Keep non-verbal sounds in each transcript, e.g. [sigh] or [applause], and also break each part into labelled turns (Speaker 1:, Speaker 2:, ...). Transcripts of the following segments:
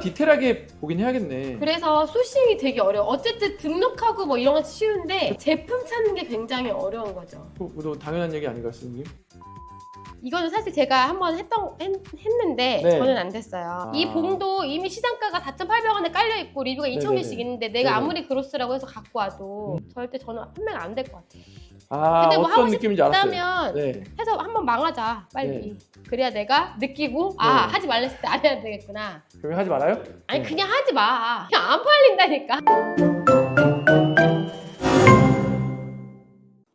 Speaker 1: 디테일하게 보긴 해야겠네.
Speaker 2: 그래서 소싱이 되게 어려워. 어쨌든 등록하고 뭐 이런 건 쉬운데 제품 찾는 게 굉장히 어려운 거죠.
Speaker 1: 그것도 당연한 얘기 아닌가요, 선생님?
Speaker 2: 이거는 사실 제가 한번 했던 했, 는데
Speaker 1: 네.
Speaker 2: 저는 안 됐어요.
Speaker 1: 아.
Speaker 2: 이 봉도 이미 시장가가 4,800원에 깔려 있고 리뷰가 2,000개씩
Speaker 1: 네네네.
Speaker 2: 있는데 내가
Speaker 1: 네네.
Speaker 2: 아무리 그로스라고 해서 갖고 와도
Speaker 1: 음.
Speaker 2: 절대 저는 판매가 안 될 것 같아요.
Speaker 1: 아,
Speaker 2: 근데 뭐
Speaker 1: 어떤
Speaker 2: 하고
Speaker 1: 느낌인지 알았어요.
Speaker 2: 그러면
Speaker 1: 네.
Speaker 2: 해서 한번 망하자 빨리. 그래야 내가 느끼고 아
Speaker 1: 네.
Speaker 2: 하지 말랬을 때 안 해야 되겠구나.
Speaker 1: 그럼 하지 말아요?
Speaker 2: 아니
Speaker 1: 네.
Speaker 2: 그냥 하지 마. 그냥 안 팔린다니까.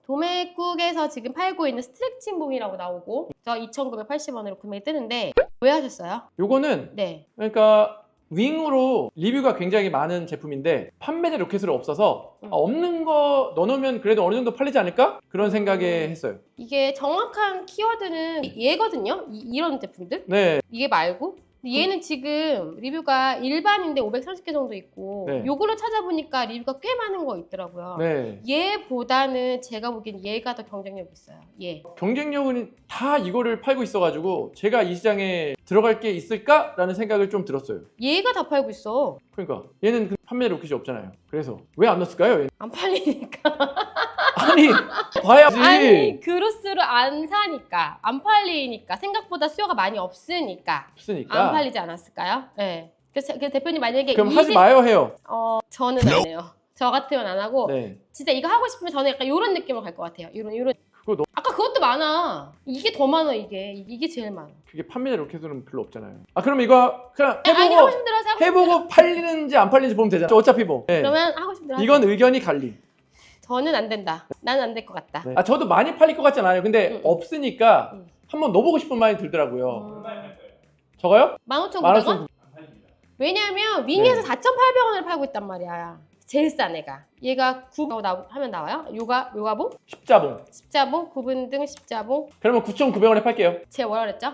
Speaker 2: 도매국에서 지금 팔고 있는 스트레칭봉이라고 나오고 저 2,980원으로 구매 뜨는데 왜 하셨어요?
Speaker 1: 요거는
Speaker 2: 네.
Speaker 1: 그러니까 윙으로 리뷰가 굉장히 많은 제품인데 판매자 로켓으로 없어서
Speaker 2: 음.
Speaker 1: 아, 없는 거 넣어놓으면 그래도 어느 정도 팔리지 않을까? 그런 생각에
Speaker 2: 음.
Speaker 1: 했어요.
Speaker 2: 이게 정확한 키워드는 얘거든요. 이, 런 제품들.
Speaker 1: 네.
Speaker 2: 이게 말고 얘는 지금 리뷰가 일반인데 530개 정도 있고
Speaker 1: 네.
Speaker 2: 요걸로 찾아보니까 리뷰가 꽤 많은 거 있더라고요.
Speaker 1: 네.
Speaker 2: 얘보다는 제가 보기엔 얘가 더 경쟁력 있어요. 얘.
Speaker 1: 경쟁력은 다 이거를 팔고 있어가지고 제가 이 시장에 들어갈 게 있을까라는 생각을 좀 들었어요.
Speaker 2: 얘가 다 팔고 있어.
Speaker 1: 그러니까 얘는 그 판매 로켓이 없잖아요. 그래서 왜 안 넣었을까요?
Speaker 2: 안 팔리니까. [laughs]
Speaker 1: 아니 봐야지.
Speaker 2: 아니 그로스를 안 사니까 안 팔리니까 생각보다 수요가 많이 없으니까
Speaker 1: 없으니까.
Speaker 2: 안 팔리지 않았을까요? 네. 그래서 그 대표님 만약에
Speaker 1: 그럼
Speaker 2: 이
Speaker 1: 하지
Speaker 2: 제-
Speaker 1: 마요 해요.
Speaker 2: 어 저는 안 해요. 저 같으면 안 하고
Speaker 1: 네.
Speaker 2: 진짜 이거 하고 싶으면 저는 약간 이런 느낌으로 갈 것 같아요. 이런 이런.
Speaker 1: 그거 너
Speaker 2: 아까 그것도 많아. 이게 더 많아 이게. 이게 제일 많아.
Speaker 1: 그게 판매자 로켓은 별로 없잖아요. 아 그럼 이거 그냥
Speaker 2: 아니 하고
Speaker 1: 해보고
Speaker 2: 싶은 대로 하세요. 하고 싶은
Speaker 1: 해보고 팔리는지 안 팔리는지 보면 되잖아. 어차피 뭐. 네.
Speaker 2: 그러면 하고 싶은 대로
Speaker 1: 이건
Speaker 2: 하세요.
Speaker 1: 의견이 갈리.
Speaker 2: 저는 안 된다. 나는 안 될 것 같다.
Speaker 1: 네. 아 저도 많이 팔릴 것 같진 않아요. 근데
Speaker 2: 음, 음.
Speaker 1: 없으니까
Speaker 2: 음.
Speaker 1: 한번 넣어보고 싶은 마음이 들더라고요.
Speaker 2: 음.
Speaker 1: 저거요?
Speaker 2: 15,900원?
Speaker 1: 만원
Speaker 2: 왜냐면 윙에서
Speaker 1: 네.
Speaker 2: 4,800원을 팔고 있단 말이야. 제일 싼 애가. 얘가 9 나, 하면 나와요. 요가 요가봉,
Speaker 1: 십자봉.
Speaker 2: 십자봉, 구분 등 십자봉.
Speaker 1: 그러면 9,900원에 팔게요.
Speaker 2: 제가 뭐라 그랬죠?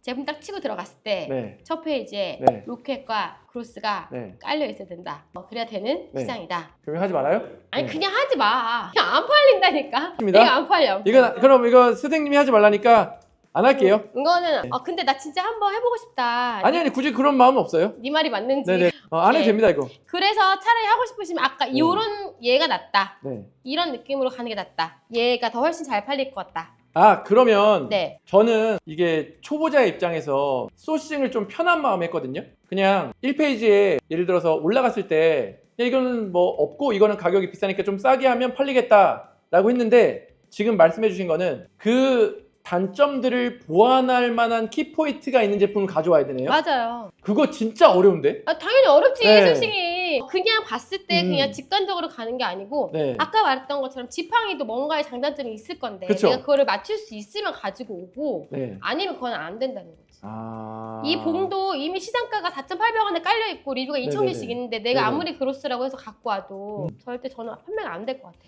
Speaker 2: 제품 딱 치고 들어갔을 때첫
Speaker 1: 네.
Speaker 2: 페이지에
Speaker 1: 네.
Speaker 2: 로켓과 크로스가
Speaker 1: 네.
Speaker 2: 깔려 있어야 된다. 어, 그래야 되는
Speaker 1: 네.
Speaker 2: 시장이다.
Speaker 1: 그러면 하지 말아요?
Speaker 2: 아니
Speaker 1: 네.
Speaker 2: 그냥 하지 마. 그냥 안 팔린다니까.
Speaker 1: 맞습니다.
Speaker 2: 이거 안 팔려.
Speaker 1: 이건 그럼 이거 선생님이 하지 말라니까 안 할게요.
Speaker 2: 이거는 아 근데 나 진짜 한번 해보고 싶다.
Speaker 1: 아니 아니 굳이 그런 마음은 없어요.
Speaker 2: 네 말이 맞는지.
Speaker 1: 네네. 어, 안 해도
Speaker 2: 네.
Speaker 1: 됩니다 이거.
Speaker 2: 그래서 차라리 하고 싶으시면 아까
Speaker 1: 음.
Speaker 2: 이런 얘가 낫다.
Speaker 1: 네.
Speaker 2: 이런 느낌으로 가는 게 낫다. 얘가 더 훨씬 잘 팔릴 것 같다.
Speaker 1: 아 그러면
Speaker 2: 네.
Speaker 1: 저는 이게 초보자의 입장에서 소싱을 좀 편한 마음에 했거든요. 그냥 1페이지에 예를 들어서 올라갔을 때 이거는 뭐 없고 이거는 가격이 비싸니까 좀 싸게 하면 팔리겠다라고 했는데 지금 말씀해 주신 거는 그 단점들을 보완할 만한 키포인트가 있는 제품을 가져와야 되네요.
Speaker 2: 맞아요.
Speaker 1: 그거 진짜 어려운데?
Speaker 2: 아, 당연히 어렵지
Speaker 1: 네.
Speaker 2: 소싱이. 그냥 봤을 때
Speaker 1: 음.
Speaker 2: 그냥 직관적으로 가는 게 아니고
Speaker 1: 네.
Speaker 2: 아까 말했던 것처럼 지팡이도 뭔가의 장단점이 있을 건데
Speaker 1: 그쵸.
Speaker 2: 내가 그거를 맞출 수 있으면 가지고 오고
Speaker 1: 네.
Speaker 2: 아니면 그건 안 된다는 거지.
Speaker 1: 아.
Speaker 2: 이 봉도 이미 시장가가 4,800원에 깔려 있고 리뷰가 2,000개씩
Speaker 1: 네네네.
Speaker 2: 있는데 내가
Speaker 1: 네네.
Speaker 2: 아무리 그로스라고 해서 갖고 와도 절대 저는 판매가 안 될 것 같아요.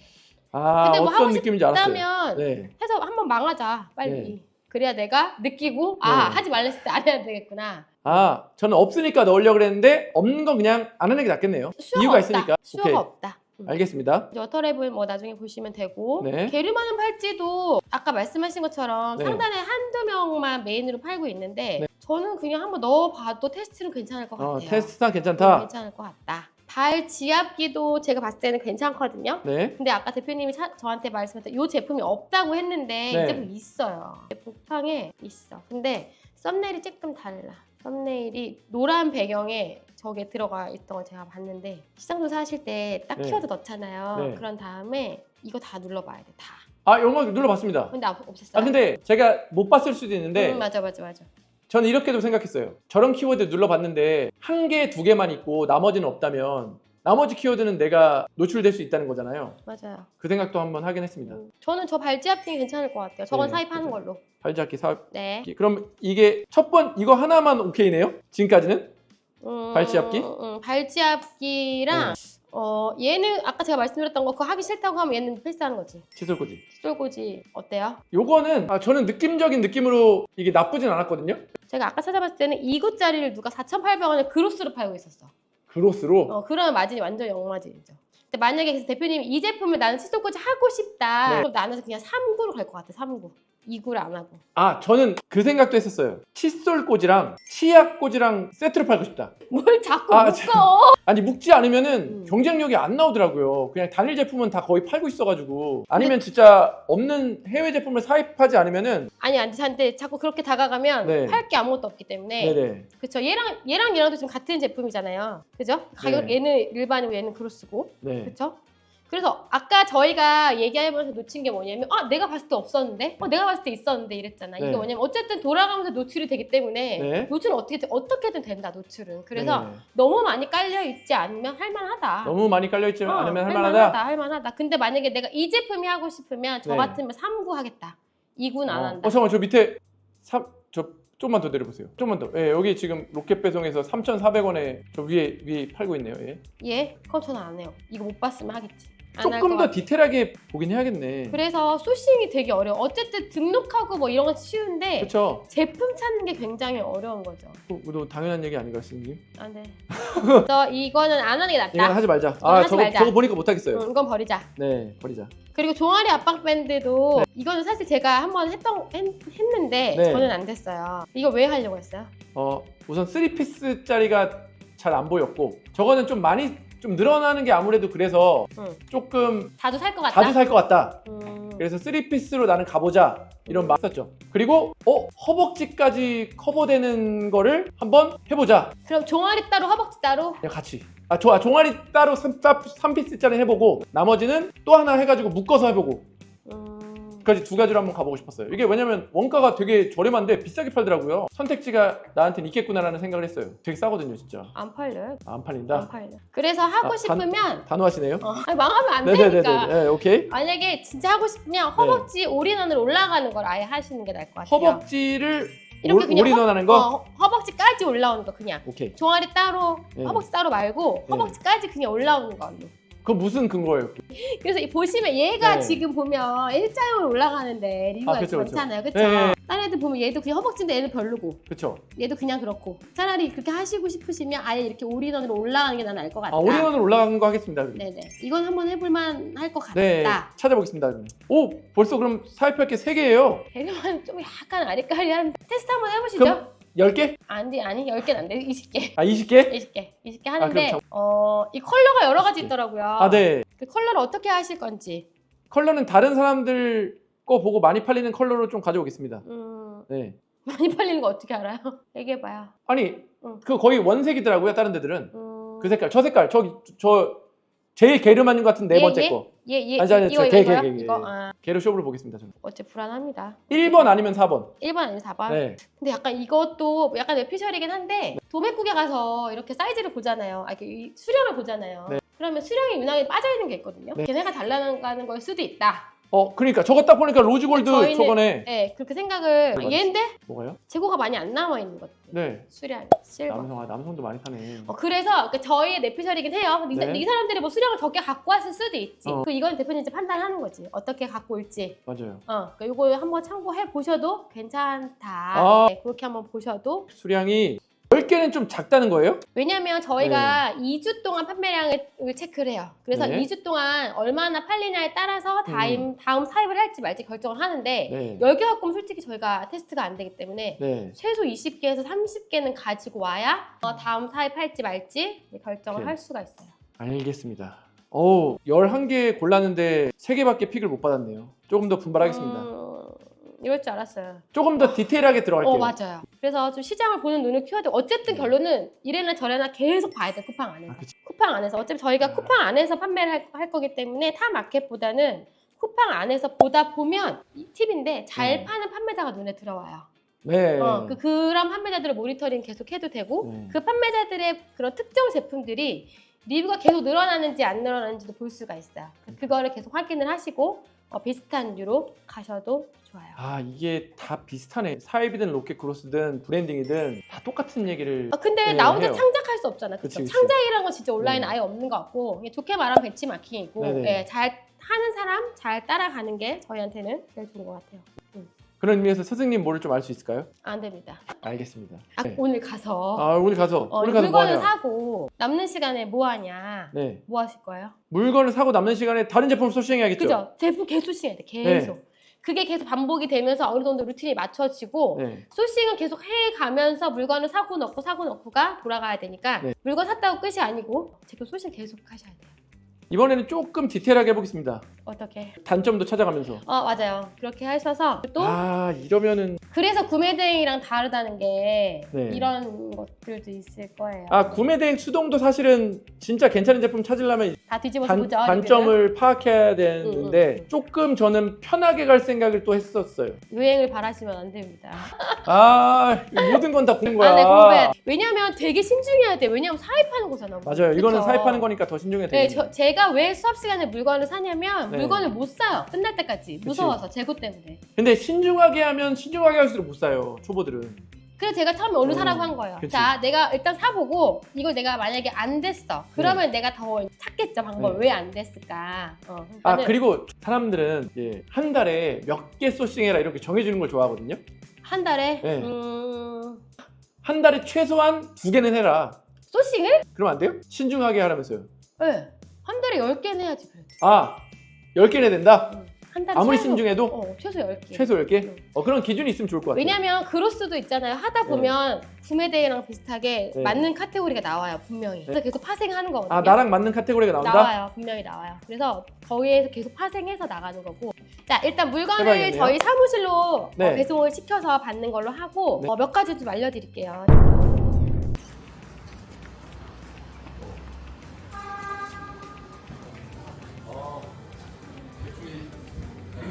Speaker 1: 아,
Speaker 2: 근데 뭐
Speaker 1: 어떤
Speaker 2: 하고
Speaker 1: 느낌인지 알았어요. 네.
Speaker 2: 해서 한번 망하자 빨리.
Speaker 1: 네.
Speaker 2: 그래야 내가 느끼고 아
Speaker 1: 네.
Speaker 2: 하지 말랬을 때 안 해야 되겠구나.
Speaker 1: 아, 저는 없으니까 넣으려고 그랬는데 없는 건 그냥 안 하는 게 낫겠네요.
Speaker 2: 수요가
Speaker 1: 이유가
Speaker 2: 없다.
Speaker 1: 있으니까.
Speaker 2: 수요가
Speaker 1: 오케이.
Speaker 2: 없다. 음.
Speaker 1: 알겠습니다.
Speaker 2: 이제 워터랩은 뭐 나중에 보시면 되고
Speaker 1: 네.
Speaker 2: 게르마는 팔찌도 아까 말씀하신 것처럼
Speaker 1: 네.
Speaker 2: 상단에 한두 명만 메인으로 팔고 있는데
Speaker 1: 네.
Speaker 2: 저는 그냥 한번 넣어봐도 테스트는 괜찮을 것 같아요.
Speaker 1: 어, 테스트상
Speaker 2: 음,
Speaker 1: 괜찮다.
Speaker 2: 괜찮을 것 같다. 발 지압기도 제가 봤을 때는 괜찮거든요.
Speaker 1: 네.
Speaker 2: 근데 아까 대표님이 차- 저한테 말씀하셨던 이 제품이 없다고 했는데
Speaker 1: 네.
Speaker 2: 이 제품 있어요. 북팡에 있어. 근데 썸네일이 조금 달라. 썸네일이 노란 배경에 저게 들어가 있던 걸 제가 봤는데 시장 조사 하실 때 딱
Speaker 1: 네.
Speaker 2: 키워드 넣잖아요.
Speaker 1: 네.
Speaker 2: 그런 다음에 이거 다 눌러봐야 돼. 다.
Speaker 1: 아, 영어 눌러봤습니다.
Speaker 2: 근데 없- 없었어요.
Speaker 1: 아, 근데 제가 못 봤을 수도 있는데
Speaker 2: 음, 맞아 맞아 맞아.
Speaker 1: 저는 이렇게도 생각했어요. 저런 키워드 눌러봤는데 한 개, 두 개만 있고 나머지는 없다면 나머지 키워드는 내가 노출될 수 있다는 거잖아요.
Speaker 2: 맞아요.
Speaker 1: 그 생각도 한번 하긴 했습니다.
Speaker 2: 음, 저는 저 발지압기 괜찮을 것 같아요. 저건
Speaker 1: 네,
Speaker 2: 사입하는
Speaker 1: 맞아요.
Speaker 2: 걸로.
Speaker 1: 발잡기 사업.
Speaker 2: 네.
Speaker 1: 그럼 이게 첫 번 이거 하나만 오케이네요? 지금까지는?
Speaker 2: 음,
Speaker 1: 발지압기?
Speaker 2: 음, 발지압기랑
Speaker 1: 네.
Speaker 2: 어 얘는 아까 제가 말씀드렸던 거 그거 하기 싫다고 하면 얘는 패스하는 거지.
Speaker 1: 칫솔꽂이.
Speaker 2: 숫돌꽂이 어때요?
Speaker 1: 요거는 아, 저는 느낌적인 느낌으로 이게 나쁘진 않았거든요.
Speaker 2: 제가 아까 찾아봤을 때는 2구짜리를 누가 4,800원에 그로스로 팔고 있었어.
Speaker 1: 그로스로.
Speaker 2: 어, 그러면 마진이 완전 영마진이죠. 근데 만약에 그래서 대표님이 이 제품을 나는 칫솔꽂이 하고 싶다.
Speaker 1: 네.
Speaker 2: 그럼 나는 그냥 3구로 갈 것 같아. 3구. 이구를 안 하고.
Speaker 1: 아 저는 그 생각도 했었어요. 칫솔 꽂이랑 치약 꽂이랑 세트로 팔고 싶다.
Speaker 2: 뭘 자꾸
Speaker 1: 아,
Speaker 2: 묶어?
Speaker 1: 아니 묶지 않으면은
Speaker 2: 음.
Speaker 1: 경쟁력이 안 나오더라고요. 그냥 단일 제품은 다 거의 팔고 있어가지고 아니면 진짜 없는 해외 제품을 사입하지 않으면은
Speaker 2: 아니 아니 근데 자꾸 그렇게 다가가면
Speaker 1: 네.
Speaker 2: 팔 게 아무것도 없기 때문에
Speaker 1: 네네
Speaker 2: 그쵸 얘랑 얘랑 얘랑도 지금 같은 제품이잖아요. 그죠? 가격
Speaker 1: 네.
Speaker 2: 얘는 일반이고 얘는 그로스고
Speaker 1: 네
Speaker 2: 그쵸? 그래서 아까 저희가 얘기하면서 놓친 게 뭐냐면 아 내가 봤을 때 없었는데 어 내가 봤을 때 있었는데 이랬잖아. 이게
Speaker 1: 네.
Speaker 2: 뭐냐면 어쨌든 돌아가면서 노출이 되기 때문에
Speaker 1: 네.
Speaker 2: 노출은 어떻게 어떻게든 된다 노출은. 그래서
Speaker 1: 네.
Speaker 2: 너무 많이 깔려 있지 않으면 할만하다.
Speaker 1: 너무 많이 깔려 있지
Speaker 2: 어,
Speaker 1: 않으면 할만하다.
Speaker 2: 할만하다. 할만하다. 근데 만약에 내가 이 제품이 하고 싶으면 저
Speaker 1: 네.
Speaker 2: 같으면 3구 하겠다. 2구는 안
Speaker 1: 어,
Speaker 2: 한다.
Speaker 1: 어 잠깐 저 밑에 삼, 저 조금만 더 내려보세요. 조금만 더. 예, 여기 지금 로켓 배송에서 3,400원에 저 위에 위에 팔고 있네요. 예.
Speaker 2: 예? 그럼 저는 안 해요. 이거 못 봤으면 하겠지.
Speaker 1: 조금
Speaker 2: 것
Speaker 1: 더. 디테일하게 보긴 해야겠네.
Speaker 2: 그래서 소싱이 되게 어려워. 어쨌든 등록하고 뭐 이런 건 쉬운데
Speaker 1: 그렇죠.
Speaker 2: 제품 찾는 게 굉장히 어려운 거죠.
Speaker 1: 너 당연한 얘기 아닌가, 스님?
Speaker 2: 안 돼. 그래서 이거는 안 하는 게
Speaker 1: 이건
Speaker 2: 낫다.
Speaker 1: 하지 말자.
Speaker 2: 이건
Speaker 1: 아,
Speaker 2: 하지
Speaker 1: 저거
Speaker 2: 말자.
Speaker 1: 저거 보니까 못 하겠어요.
Speaker 2: 응, 이건 버리자.
Speaker 1: 네, 버리자.
Speaker 2: 그리고 종아리 압박 밴드도
Speaker 1: 네.
Speaker 2: 이거는 사실 제가 한번 했던 했, 했는데
Speaker 1: 네.
Speaker 2: 저는 안 됐어요. 이거 왜 하려고 했어요?
Speaker 1: 어, 우선 3피스짜리가 잘 안 보였고 저거는 좀 많이 좀 늘어나는 게 아무래도 그래서
Speaker 2: 응.
Speaker 1: 조금
Speaker 2: 자주 살 것 같다.
Speaker 1: 자주 살 것 같다.
Speaker 2: 음,
Speaker 1: 그래서 3피스로 나는 가보자 이런
Speaker 2: 음.
Speaker 1: 마음 썼죠. 그리고 어 허벅지까지 커버되는 거를 한번 해보자.
Speaker 2: 그럼 종아리 따로 허벅지 따로
Speaker 1: 그냥 같이. 아 좋아 종아리 따로 3, 3피스짜리 해보고 나머지는 또 하나 해가지고 묶어서 해보고
Speaker 2: 음,
Speaker 1: 까지 두 가지로 한번 가보고 싶었어요. 이게 왜냐면 원가가 되게 저렴한데 비싸게 팔더라고요. 선택지가 나한테는 있겠구나라는 생각을 했어요. 되게 싸거든요, 진짜.
Speaker 2: 안 팔려요. 안안
Speaker 1: 팔린다.
Speaker 2: 팔려. 그래서 하고
Speaker 1: 아, 단-
Speaker 2: 싶으면
Speaker 1: 단호하시네요.
Speaker 2: 어, 아니, 망하면 안. 되니까.
Speaker 1: 네, 오케이.
Speaker 2: 만약에 진짜 하고 싶으면 허벅지 올인원으로 올라가는 걸 아예 하시는 게 나을 것 같아요.
Speaker 1: 허벅지를
Speaker 2: 이렇게
Speaker 1: 올-
Speaker 2: 그냥
Speaker 1: 올인원하는 거.
Speaker 2: 어, 허벅지까지 올라오는 거 그냥.
Speaker 1: 오케이.
Speaker 2: 종아리 따로,
Speaker 1: 네.
Speaker 2: 허벅지 따로 말고
Speaker 1: 네.
Speaker 2: 허벅지까지 그냥 올라오는 걸로.
Speaker 1: 그 무슨 근거예요?
Speaker 2: 그래서 이 보시면 얘가
Speaker 1: 네.
Speaker 2: 지금 보면 일자형으로 올라가는데 리뷰가
Speaker 1: 아, 그쵸, 그쵸.
Speaker 2: 많잖아요. 그쵸?
Speaker 1: 네.
Speaker 2: 다른 애들 보면 얘도 그냥 허벅지인데 얘는 별로고
Speaker 1: 그렇죠.
Speaker 2: 얘도 그냥 그렇고 차라리 그렇게 하시고 싶으시면 아예 이렇게 올인원으로 올라가는 게 나는 알 것 같다.
Speaker 1: 아 올인원으로 올라간 거 하겠습니다. 그럼.
Speaker 2: 네네. 이건 한번 해볼만 할 것 같다.
Speaker 1: 네, 찾아보겠습니다. 그럼. 오, 벌써 그럼 사입할 게세 개예요.
Speaker 2: 대리만 좀 약간 아리까리한 테스트 한번 해보시죠.
Speaker 1: 그럼 10개?
Speaker 2: 아니 아니 10개는 안 돼. 20개.
Speaker 1: 아, 20개?
Speaker 2: 20개. 20개
Speaker 1: 아,
Speaker 2: 하는데
Speaker 1: 그럼
Speaker 2: 어, 이 컬러가 여러 가지
Speaker 1: 20개.
Speaker 2: 있더라고요.
Speaker 1: 아, 네.
Speaker 2: 그 컬러를 어떻게 하실 건지.
Speaker 1: 컬러는 다른 사람들 거 보고 많이 팔리는 컬러로 좀 가져오겠습니다.
Speaker 2: 음,
Speaker 1: 네.
Speaker 2: 많이 팔리는 거 어떻게 알아요? [laughs] 얘기해 봐요.
Speaker 1: 아니,
Speaker 2: 응.
Speaker 1: 그 거의 원색이더라고요. 다른 데들은.
Speaker 2: 음,
Speaker 1: 그 색깔, 저 색깔, 저기 저 제일 게르마늄 같은 네
Speaker 2: 예,
Speaker 1: 번째
Speaker 2: 예?
Speaker 1: 거.
Speaker 2: 예, 예.
Speaker 1: 아니, 아니,
Speaker 2: 이거
Speaker 1: 저 개,
Speaker 2: 이거
Speaker 1: 개,
Speaker 2: 이거요?
Speaker 1: 개, 개.
Speaker 2: 이거 아,
Speaker 1: 게르 쇼브를 보겠습니다. 저는.
Speaker 2: 어째 불안합니다.
Speaker 1: 1번 아니면 4번.
Speaker 2: 1번 아니면 4번?
Speaker 1: 네.
Speaker 2: 근데 약간 이것도 약간 뇌피셜이긴 한데 도매국에 가서 이렇게 사이즈를 보잖아요. 아, 이렇게 이 수량을 보잖아요.
Speaker 1: 네.
Speaker 2: 그러면 수량이 유난히 빠져 있는 게 있거든요.
Speaker 1: 네.
Speaker 2: 걔네가 달라가는 걸 수도 있다.
Speaker 1: 어, 그러니까 저거 딱 보니까 로즈골드
Speaker 2: 저희는-
Speaker 1: 저거네.
Speaker 2: 네, 그렇게 생각을. 얘인데
Speaker 1: 뭐가요?
Speaker 2: 재고가 많이 안 남아 있는 것.
Speaker 1: 네.
Speaker 2: 수량 실버.
Speaker 1: 남성, 아, 남성도 많이 사네.
Speaker 2: 어, 그래서 그 저희의 뇌피셜이긴 해요. 근데 이 사-
Speaker 1: 네.
Speaker 2: 이 사람들이 뭐 수량을 적게 갖고 왔을 수도 있지.
Speaker 1: 어.
Speaker 2: 그 이건 대표님 이제 판단하는 거지. 어떻게 갖고 올지.
Speaker 1: 맞아요.
Speaker 2: 어, 그러니까 이거 한번 참고해 보셔도 괜찮다.
Speaker 1: 아.
Speaker 2: 네, 그렇게 한번 보셔도.
Speaker 1: 수량이 10개는 좀 작다는 거예요?
Speaker 2: 왜냐면 저희가 2주 동안 판매량을 체크를 해요. 그래서
Speaker 1: 네. 음.
Speaker 2: 2주 동안 얼마나 팔리냐에 따라서 다음, 다음 사입을 할지 말지 결정을 하는데
Speaker 1: 네.
Speaker 2: 10개 갖고 오면 솔직히 저희가 테스트가 안 되기 때문에
Speaker 1: 네.
Speaker 2: 최소 20개에서 30개는 가지고 와야 어, 다음 사입할지 말지 결정을
Speaker 1: 오케이.
Speaker 2: 할 수가 있어요.
Speaker 1: 알겠습니다. 어우, 11개 골랐는데 3개밖에 픽을 못 받았네요. 조금 더 분발하겠습니다.
Speaker 2: 음, 이럴 줄 알았어요.
Speaker 1: 조금 더 디테일하게 들어갈게요.
Speaker 2: 어 맞아요. 그래서 좀 시장을 보는 눈을 키워야 돼. 어쨌든
Speaker 1: 네.
Speaker 2: 결론은 이래나 저래나 계속 봐야 돼 쿠팡 안에서.
Speaker 1: 아, 그치.
Speaker 2: 쿠팡 안에서 어차피 저희가
Speaker 1: 아.
Speaker 2: 쿠팡 안에서 판매를 할, 할 거기 때문에 타 마켓보다는 쿠팡 안에서 보다 보면 이 팁인데 잘
Speaker 1: 네.
Speaker 2: 파는 판매자가 눈에 들어와요.
Speaker 1: 네.
Speaker 2: 어, 그 그런 판매자들을 모니터링 계속 해도 되고
Speaker 1: 네.
Speaker 2: 그 판매자들의 그런 특정 제품들이 리뷰가 계속 늘어나는지 안 늘어나는지도 볼 수가 있어요. 그- 그거를 계속 확인을 하시고 어, 비슷한 류로 가셔도 좋아요.
Speaker 1: 아, 이게 다 비슷하네. 사입이든 로켓 크로스든 브랜딩이든 다 똑같은 얘기를
Speaker 2: 아, 근데
Speaker 1: 네,
Speaker 2: 나 혼자
Speaker 1: 해요.
Speaker 2: 창작할 수 없잖아. 그쵸?
Speaker 1: 그치, 그치.
Speaker 2: 창작이라는 건 진짜 온라인
Speaker 1: 네.
Speaker 2: 아예 없는 것 같고 좋게 말하면 배치마킹이고
Speaker 1: 네네.
Speaker 2: 예, 잘 하는 사람 잘 따라가는 게 저희한테는 제일 좋은 것 같아요.
Speaker 1: 그런 의미에서 스승님 뭐를 좀 알 수 있을까요?
Speaker 2: 안 됩니다.
Speaker 1: 알겠습니다.
Speaker 2: 아,
Speaker 1: 네.
Speaker 2: 오늘 가서
Speaker 1: 아, 오늘 가서
Speaker 2: 어,
Speaker 1: 오늘 가서 뭐
Speaker 2: 물건을
Speaker 1: 하냐?
Speaker 2: 사고 남는 시간에 뭐 하냐?
Speaker 1: 네.
Speaker 2: 뭐 하실 거예요?
Speaker 1: 물건을 사고 남는 시간에 다른 제품 소싱해야겠죠.
Speaker 2: 그죠? 제품 계속 시해야 돼. 계속.
Speaker 1: 네.
Speaker 2: 그게 계속 반복이 되면서 어느 정도 루틴이 맞춰지고
Speaker 1: 네.
Speaker 2: 소싱은 계속 해 가면서 물건을 사고 넣고 사고 넣고가 돌아가야 되니까
Speaker 1: 네.
Speaker 2: 물건 샀다고 끝이 아니고 제품 소싱 계속 하셔야 돼요.
Speaker 1: 이번에는 조금 디테일하게 해보겠습니다.
Speaker 2: 어떻게?
Speaker 1: 단점도 찾아가면서.
Speaker 2: 어 맞아요. 그렇게 하셔서 또
Speaker 1: 아 이러면은
Speaker 2: 그래서 구매 대행이랑 다르다는 게
Speaker 1: 네.
Speaker 2: 이런 것들도 있을 거예요.
Speaker 1: 아 구매 대행 수동도 사실은 진짜 괜찮은 제품 찾으려면
Speaker 2: 다 뒤집어서
Speaker 1: 단,
Speaker 2: 보죠.
Speaker 1: 단점을 파악해야 되는데
Speaker 2: 응, 응, 응.
Speaker 1: 조금 저는 편하게 갈 생각을 또 했었어요.
Speaker 2: 유행을 바라시면 안 됩니다.
Speaker 1: 아 모든 건다 거야.
Speaker 2: 아, 네, 공부해. 왜냐면 되게 신중해야 돼. 왜냐면 사입하는 거잖아.
Speaker 1: 맞아요. 이거는
Speaker 2: 그쵸?
Speaker 1: 사입하는 거니까 더 신중해야
Speaker 2: 네,
Speaker 1: 되겠네요.
Speaker 2: 저, 제가 왜 수업 시간에 물건을 사냐면
Speaker 1: 네.
Speaker 2: 물건을 못 사요. 끝날 때까지. 무서워서 재고 때문에.
Speaker 1: 근데 신중하게 하면 신중하게 할수록 못 사요. 초보들은.
Speaker 2: 그래서 제가 처음에 오늘
Speaker 1: 음,
Speaker 2: 사라고 한 거예요.
Speaker 1: 그치.
Speaker 2: 자, 내가 일단 사보고 이걸 내가 만약에 안 됐어. 그러면 내가 더 찾겠죠 방법.
Speaker 1: 네.
Speaker 2: 왜안 됐을까? 어,
Speaker 1: 아
Speaker 2: 그러니까는
Speaker 1: 그리고 사람들은 이제 한 달에 몇 개 소싱해라 이렇게 정해주는 걸 좋아하거든요.
Speaker 2: 한 달에
Speaker 1: 네.
Speaker 2: 음,
Speaker 1: 한 달에 최소한 두 개는 해라.
Speaker 2: 소싱을?
Speaker 1: 그러면 안 돼요? 신중하게 하라면서요.
Speaker 2: 네. 한 달에 10개는 해야지 그래도.
Speaker 1: 아, 10개는 해야 된다?
Speaker 2: 음, 한 달에
Speaker 1: 아무리
Speaker 2: 최소,
Speaker 1: 신중해도?
Speaker 2: 어, 최소 10개.
Speaker 1: 최소 10개?
Speaker 2: 응.
Speaker 1: 어, 그런 기준이 있으면 좋을 것 같아요.
Speaker 2: 왜냐면 그로스도 있잖아요. 하다 보면 구매 대회랑 비슷하게
Speaker 1: 네.
Speaker 2: 맞는 카테고리가 나와요, 분명히. 그래서 계속 파생하는 거거든요.
Speaker 1: 아, 나랑 맞는 카테고리가 나온다?
Speaker 2: 나와요, 분명히 나와요. 그래서 거기에서 계속 파생해서 나가는 거고. 자, 일단 물건을
Speaker 1: 해봐야겠네요.
Speaker 2: 저희 사무실로
Speaker 1: 네.
Speaker 2: 어, 배송을 시켜서 받는 걸로 하고
Speaker 1: 네.
Speaker 2: 어, 몇 가지 좀 알려드릴게요.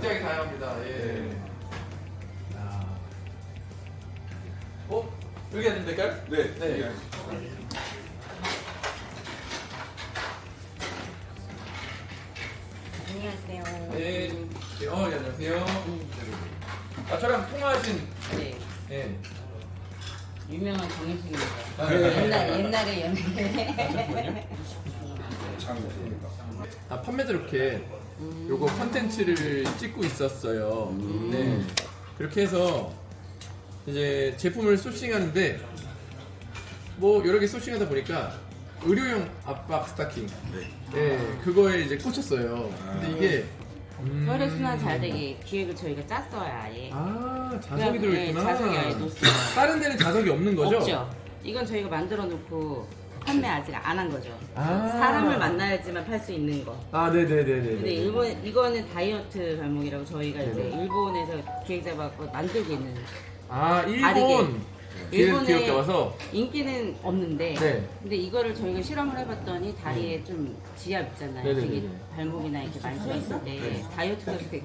Speaker 1: 굉장히 다양합니다. 예. 어? 여기 앉으면 될까요?
Speaker 3: 네.
Speaker 1: 네.
Speaker 4: 안녕하세요.
Speaker 1: 네. 네. 어, 예, 안녕하세요. 아, 저랑 통화하신
Speaker 4: 네.
Speaker 1: 예.
Speaker 4: 유명한 정혜식입니다.
Speaker 1: 아, 네.
Speaker 4: 옛날 옛날에 연애.
Speaker 3: 잘 먹습니까?
Speaker 1: 아, 판매도 이렇게 요거 컨텐츠를 찍고 있었어요. 네. 그렇게 해서 이제 제품을 소싱하는데 뭐 여러 개 소싱하다 보니까 의료용 압박 스타킹. 네. 그거에 이제 꽂혔어요. 근데 이게 음...
Speaker 4: 혈액순환 잘 되게 기획을 저희가 짰어요 아예.
Speaker 1: 아, 자석이
Speaker 4: 그냥,
Speaker 1: 들어있구나.
Speaker 4: 네, 자석이 아예 놓습니다.
Speaker 1: 다른 데는 자석이 없는 거죠?
Speaker 4: 없죠. 이건 저희가 만들어 놓고 판매 아직 안 한 거죠.
Speaker 1: 아.
Speaker 4: 사람을 만나야지만 팔 수 있는 거.
Speaker 1: 아, 네네네네.
Speaker 4: 근데 일본 이거는 다이어트 발목이라고 저희가 이제
Speaker 1: 네네.
Speaker 4: 일본에서 기획 잡아서 만들고 있는
Speaker 1: 아, 일본
Speaker 4: 다르게. 일본에-
Speaker 1: 기획 잡아서
Speaker 4: 인기는 없는데
Speaker 1: 네.
Speaker 4: 근데 이거를 저희가 실험을 해봤더니 다리에 좀 지압 있잖아요. 되게 발목이나 이렇게 많이 서 있을 때 다이어트가 되게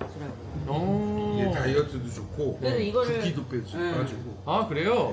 Speaker 4: 좋더라고요.
Speaker 1: 어.
Speaker 3: 이게 다이어트도 좋고
Speaker 4: 그래서 이거를-
Speaker 3: 붓기도 빼지
Speaker 4: 음.
Speaker 3: 가지고
Speaker 1: 아, 그래요?